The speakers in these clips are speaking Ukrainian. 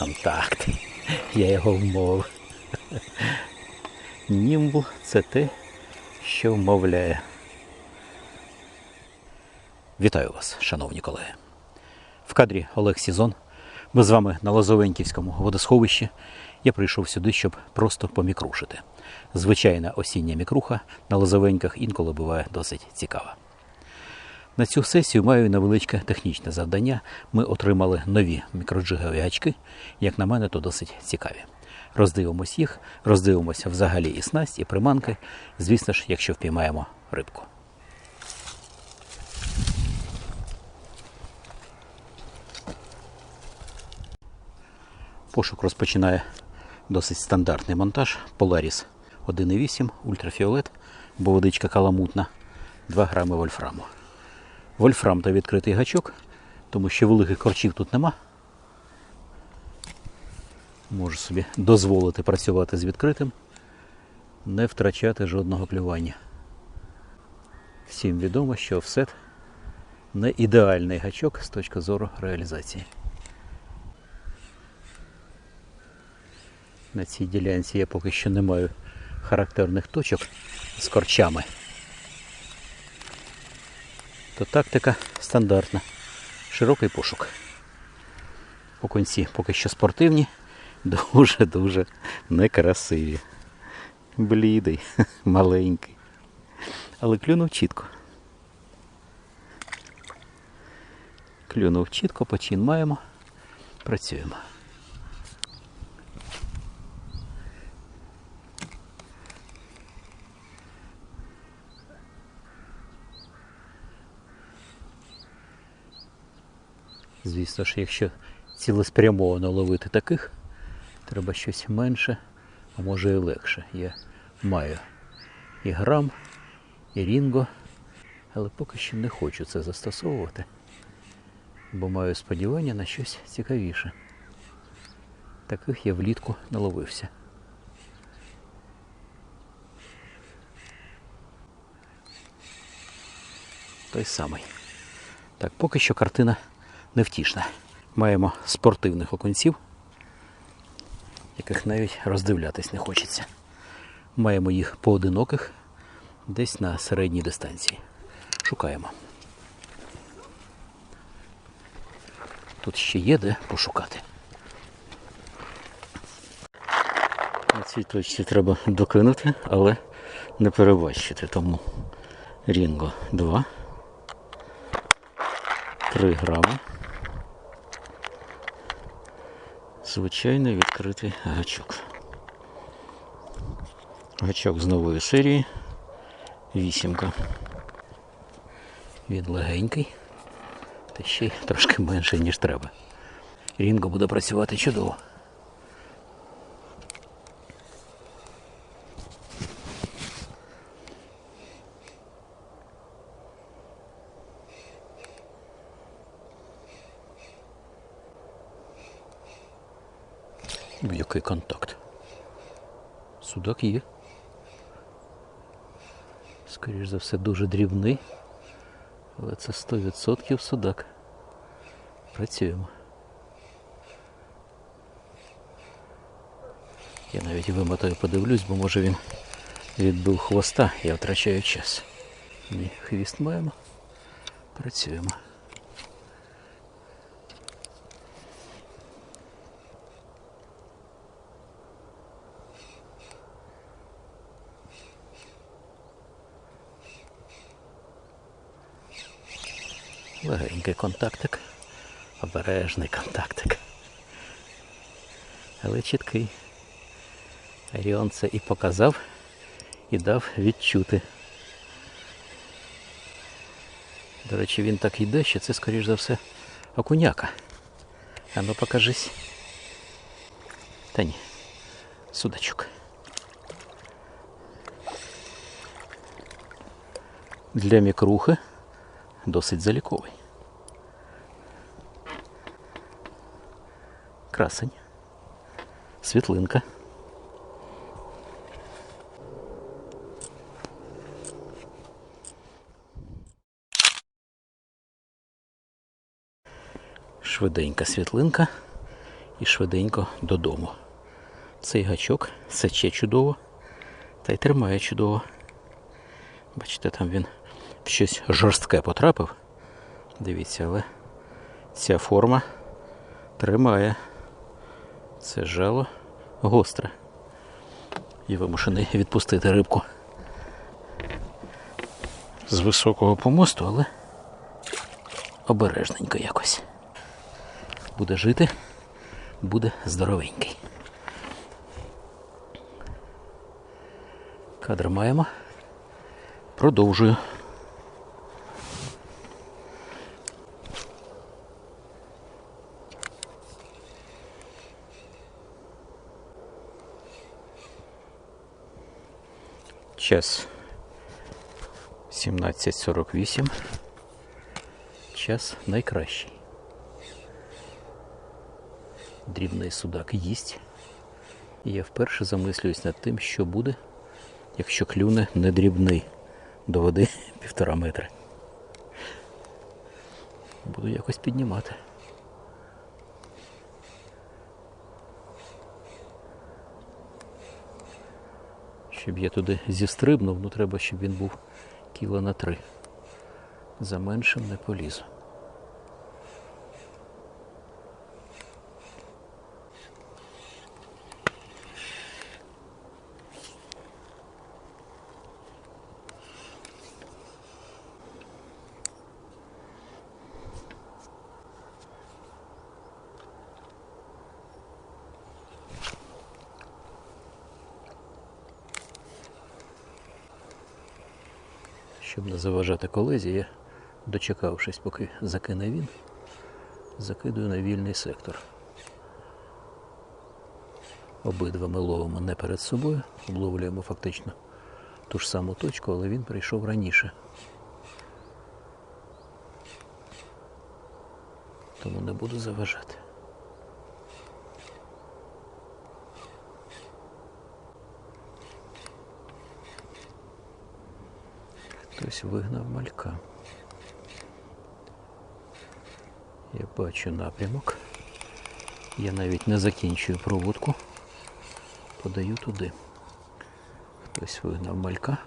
Контакт. Я його вмовив. Німбл це те, що вмовляє. Вітаю вас, шановні колеги. В кадрі Олег Сізон. Ми з вами на Лозовеньківському водосховищі. Я прийшов сюди, щоб просто помікрушити. Звичайна осіння мікруха на Лозовеньках інколи буває досить цікава. На цю сесію маю невеличке технічне завдання. Ми отримали нові мікроджигові гачки. Як на мене, то досить цікаві. Роздивимось їх, роздивимося взагалі і снасть, і приманки. Звісно ж, якщо впіймаємо рибку. Пошук розпочинає досить стандартний монтаж. Polaris 1,8 ультрафіолет, бо водичка каламутна, 2 грами вольфраму. Вольфрам та відкритий гачок, тому що великих корчів тут нема. Можу собі дозволити працювати з відкритим, не втрачати жодного клювання. Всім відомо, що офсет не ідеальний гачок з точки зору реалізації. На цій ділянці я поки що не маю характерних точок з корчами. То тактика стандартна. Широкий пошук. Окунці поки що спортивні, дуже-дуже некрасиві. Блідий, маленький. Але клюнув чітко. Клюнув чітко, почин маємо. Працюємо. Звісно ж, якщо цілеспрямовано ловити таких, треба щось менше, а може і легше. Я маю і грам, і рінго, але поки що не хочу це застосовувати, бо маю сподівання на щось цікавіше. Таких я влітку наловився. Той самий. Так, поки що картина невтішна. Маємо спортивних окунців, яких навіть роздивлятись не хочеться. Маємо їх поодиноких десь на середній дистанції. Шукаємо. Тут ще є де пошукати. На цій точці треба докинути, але не перебачити. Тому Рінго 2. 3 грами. Звичайний відкритий гачок. Гачок з нової серії. Вісімка. Він легенький, та ще й трошки менше, ніж треба. Рінго буде працювати чудово. Який контакт? Судак є. Скоріш за все, дуже дрібний. Але це 100% судак. Працюємо. Я навіть вимотаю, подивлюсь, бо може він відбив хвоста, я втрачаю час. Ні, хвіст маємо. Працюємо. Легенький контактик. Обережний контактик. Але чіткий. Аріон це і показав, і дав відчути. До речі, він так йде, що це, скоріш за все, окуняка. А ну покажись. Та ні. Судачок. Для мікрухи досить заліковий. Красень. Світлинка. Швиденька світлинка і швиденько додому. Цей гачок сече чудово та й тримає чудово. Бачите, там він в щось жорстке потрапив. Дивіться, але ця форма тримає. Це жало гостре. І вимушений відпустити рибку з високого помосту, але обережненько якось. Буде жити, буде здоровенький. Кадр маємо. Продовжую. Час 17.48. Час найкращий. Дрібний судак їсть. І я вперше замислююсь над тим, що буде, якщо клюне не дрібний до води півтора метра. Буду якось піднімати. Щоб я туди зістрибнув, ну треба, щоб він був кіла на три. За меншим не полізу. Щоб не заважати колезі, я, дочекавшись, поки закине він, закидую на вільний сектор. Обидва ми ловимо не перед собою, обловлюємо фактично ту ж саму точку, але він прийшов раніше. Тому не буду заважати. Хтось вигнав малька. Я бачу напрямок. Я навіть не закінчую проводку. Подаю туди. Хтось вигнав малька.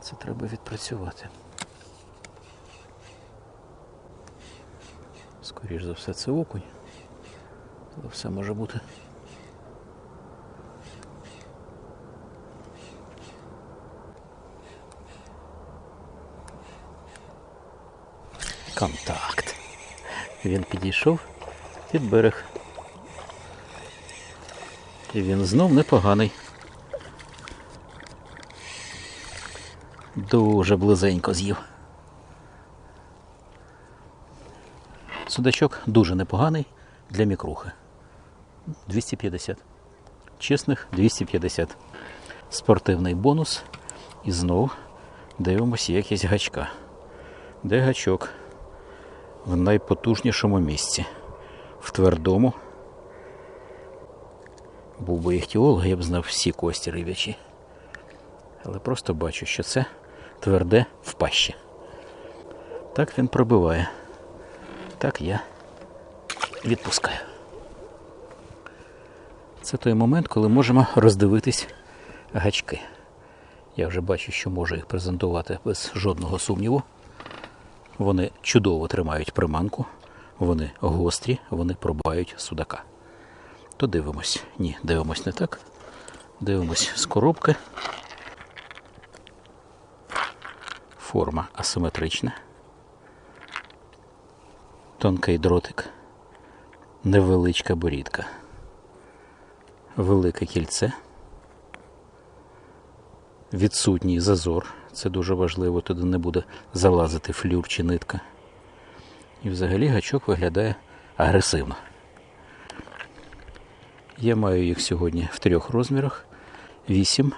Це треба відпрацювати. Скоріш за все це окунь. Але все може бути. Контакт. Він підійшов під берег. І він знов непоганий. Дуже близенько з'їв. Судачок дуже непоганий для мікрухи. 250. Чесних 250. Спортивний бонус. І знов дивимося якісь гачка. Де гачок? В найпотужнішому місці. В твердому. Був би іхтіолог, я б знав всі кості рибячі. Але просто бачу, що це тверде в пащі. Так він пробиває. Так я відпускаю. Це той момент, коли можемо роздивитись гачки. Я вже бачу, що можу їх презентувати без жодного сумніву. Вони чудово тримають приманку, вони гострі, вони пробають судака. То дивимось. Ні, дивимось не так. Дивимось з коробки. Форма асиметрична. Тонкий дротик. Невеличка борідка. Велике кільце. Відсутній зазор. Це дуже важливо, туди не буде залазити флюр чи нитка. І взагалі гачок виглядає агресивно. Я маю їх сьогодні в трьох розмірах: 8,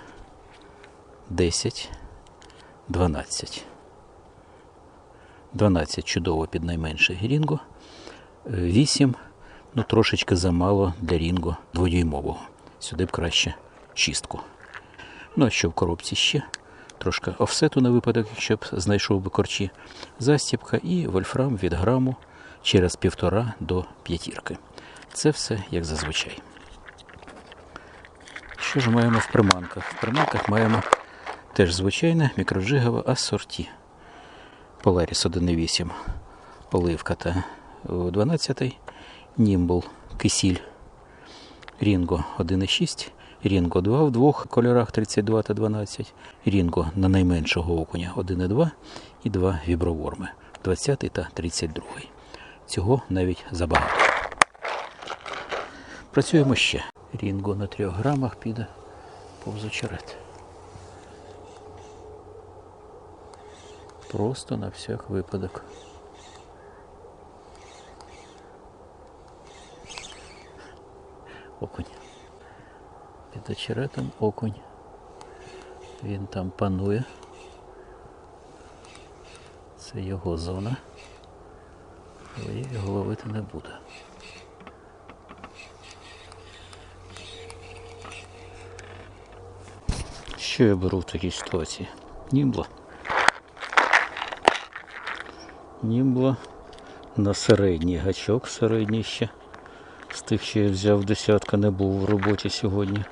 10, 12. 12 чудово під найменше рінго. 8, ну трошечки замало для рінго дводюймового. Сюди б краще шістку. Ну а що в коробці ще? Трошки офсету на випадок, якщо б знайшов би корчі. Застіпка і вольфрам від граму через півтора до п'ятірки. Це все як зазвичай. Що ж маємо в приманках? В приманках маємо теж звичайне мікроджигове асорті. Polaris 1.8 оливка та 12 Німбл кисіль Рінго 1.6, Рінго 2 в двох кольорах 32 та 12, Рінго на найменшого окуня 1.2 і два віброворми 20 та 32. Цього навіть забагато. Працюємо ще. Рінго на 3 грамах піде повз очерет. Просто на всяк випадок. Окунь. Під очеретом окунь. Він там панує. Це його зона. Але я його ловити не буду. Що я беру в такій ситуації? Німбло. Німбло на середній гачок, середній ще. З тих, що я взяв десятка, не був в роботі сьогодні.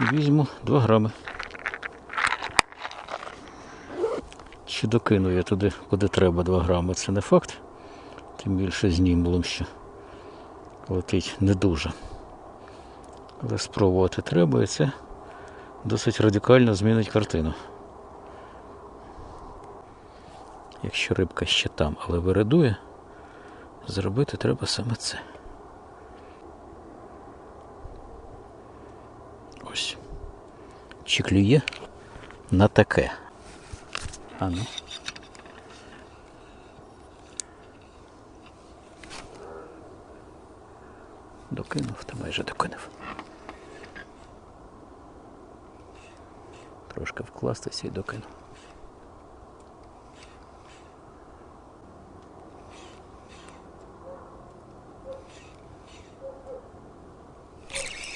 Візьму 2 грами. Чи докину я туди, куди треба 2 грами, це не факт. Тим більше з німблом ще летить не дуже. Але спробувати треба і це досить радикально змінить картину. Якщо рибка ще там, але вирадує, зробити треба саме це. Ось. Чи клює на таке. А ну. Докинув, та майже докинув. Трошки вкластися і докинув.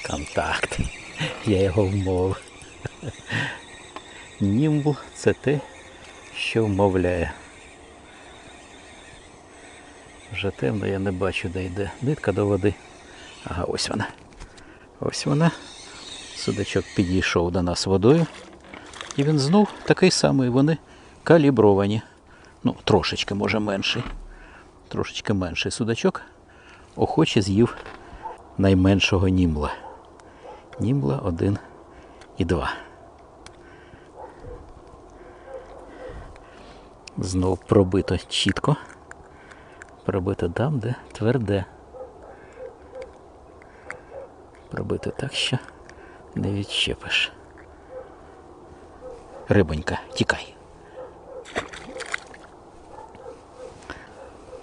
Контакт. Я його вмовив. Німбл це те, що вмовляє. Вже темно, я не бачу, де йде. Нитка до води. Ага, ось вона. Ось вона. Судачок підійшов до нас водою. І він знов такий самий. Вони калібровані. Ну, трошечки, може, менший. Трошечки менший судачок. Охоче з'їв найменшого німла. Німбла 1 і 2. Знов пробито чітко. Пробито там, де тверде. Пробито так, що не відчепиш. Рибонька, тікай.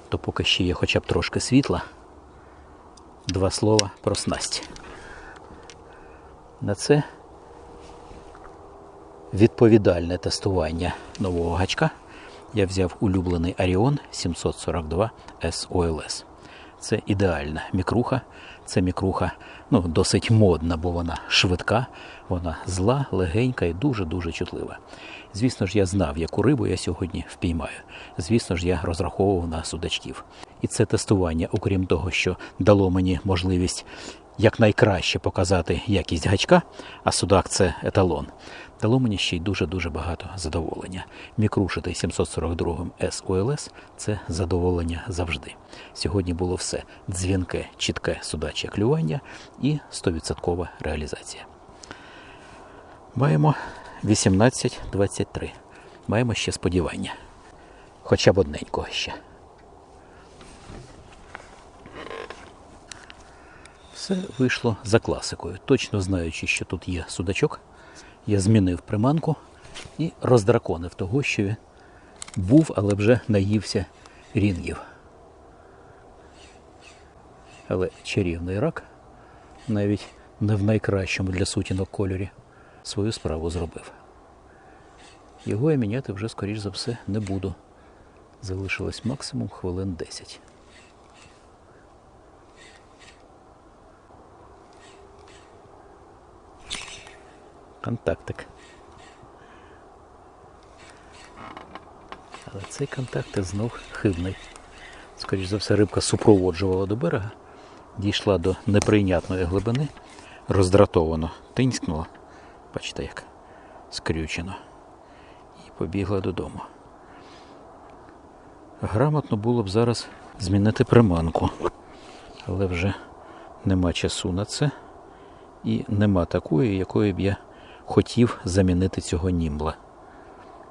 То поки ще є хоча б трошки світла. Два слова про снасть. На це відповідальне тестування нового гачка я взяв улюблений Arion 742 SOLS. Це ідеальна мікруха. Це мікруха ну, досить модна, бо вона швидка, вона зла, легенька і дуже-дуже чутлива. Звісно ж, я знав, яку рибу я сьогодні впіймаю. Звісно ж, я розраховував на судачків. І це тестування, окрім того, що дало мені можливість якнайкраще показати якість гачка, а судак це еталон, дало мені ще й дуже-дуже багато задоволення. Мікрушити 742 SOLS – це задоволення завжди. Сьогодні було все дзвінке, чітке судаче клювання і 100% реалізація. Маємо 18.23. Маємо ще сподівання. Хоча б одненького ще. Все вийшло за класикою. Точно знаючи, що тут є судачок, я змінив приманку і роздраконив того, що він був, але вже наївся рінгів. Але чарівний рак, навіть не в найкращому для сутінок кольорі, свою справу зробив. Його я міняти вже, скоріш за все, не буду. Залишилось максимум хвилин 10. Контактик. Але цей контакт знов хибний. Скоріше за все, рибка супроводжувала до берега, дійшла до неприйнятної глибини, роздратовано тинькнула, бачите як, скрючено, і побігла додому. Грамотно було б зараз змінити приманку, але вже нема часу на це і нема такої, якою б я хотів замінити цього німбла.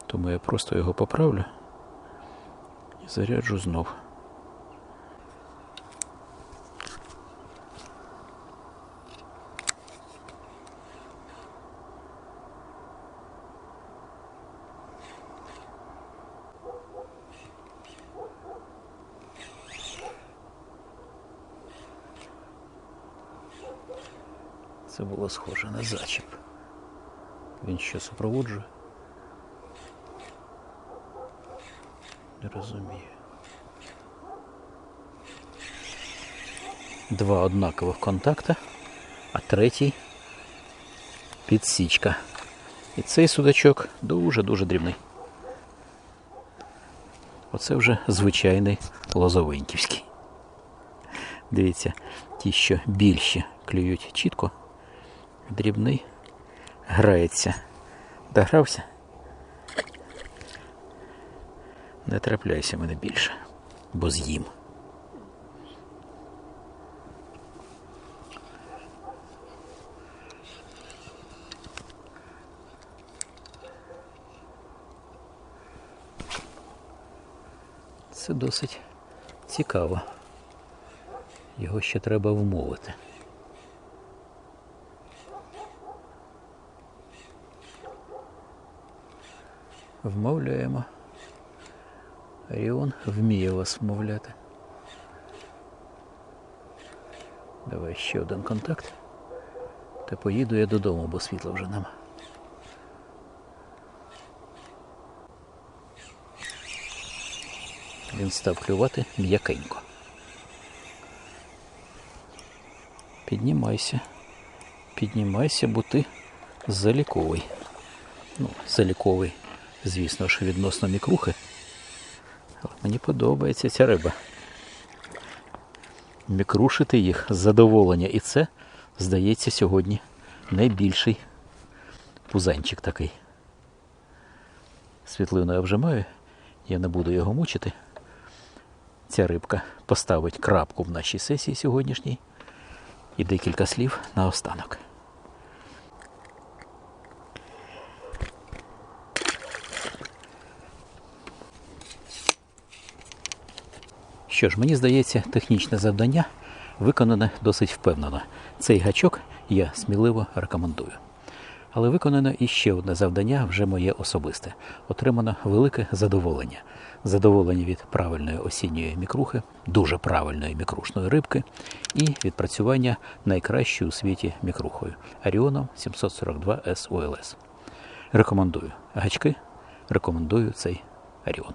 Тому я просто його поправлю і заряджу знов. Це було схоже на зачіп. Він що супроводжує? Не розумію. Два однакових контакта, а третій підсічка. І цей судачок дуже-дуже дрібний. Оце вже звичайний лозовинківський. Дивіться, ті, що більші клюють чітко, дрібний грається. Догрався? Не трапляйся мене більше, бо з'їм. Це досить цікаво. Його ще треба вмовити. Вмовляємо. Оріон вміє вас вмовляти. Давай ще один контакт. Та поїду я додому, бо світла вже нема. Він став клювати м'якенько. Піднімайся. Піднімайся, бо ти заліковий. Ну, заліковий, звісно ж, відносно мікрухи. Але мені подобається ця риба. Мікрушити їх з задоволення. І це, здається, сьогодні найбільший пузанчик такий. Світлину я вже маю, я не буду його мучити. Ця рибка поставить крапку в нашій сесії сьогоднішній. І декілька слів на останок. Що ж, мені здається, технічне завдання виконане досить впевнено. Цей гачок я сміливо рекомендую. Але виконано і ще одне завдання, вже моє особисте. Отримано велике задоволення. Задоволення від правильної осінньої мікрухи, дуже правильної мікрушної рибки і відпрацювання найкращою у світі мікрухою Аріоном 742 S OLS. Рекомендую гачки, рекомендую цей Аріон.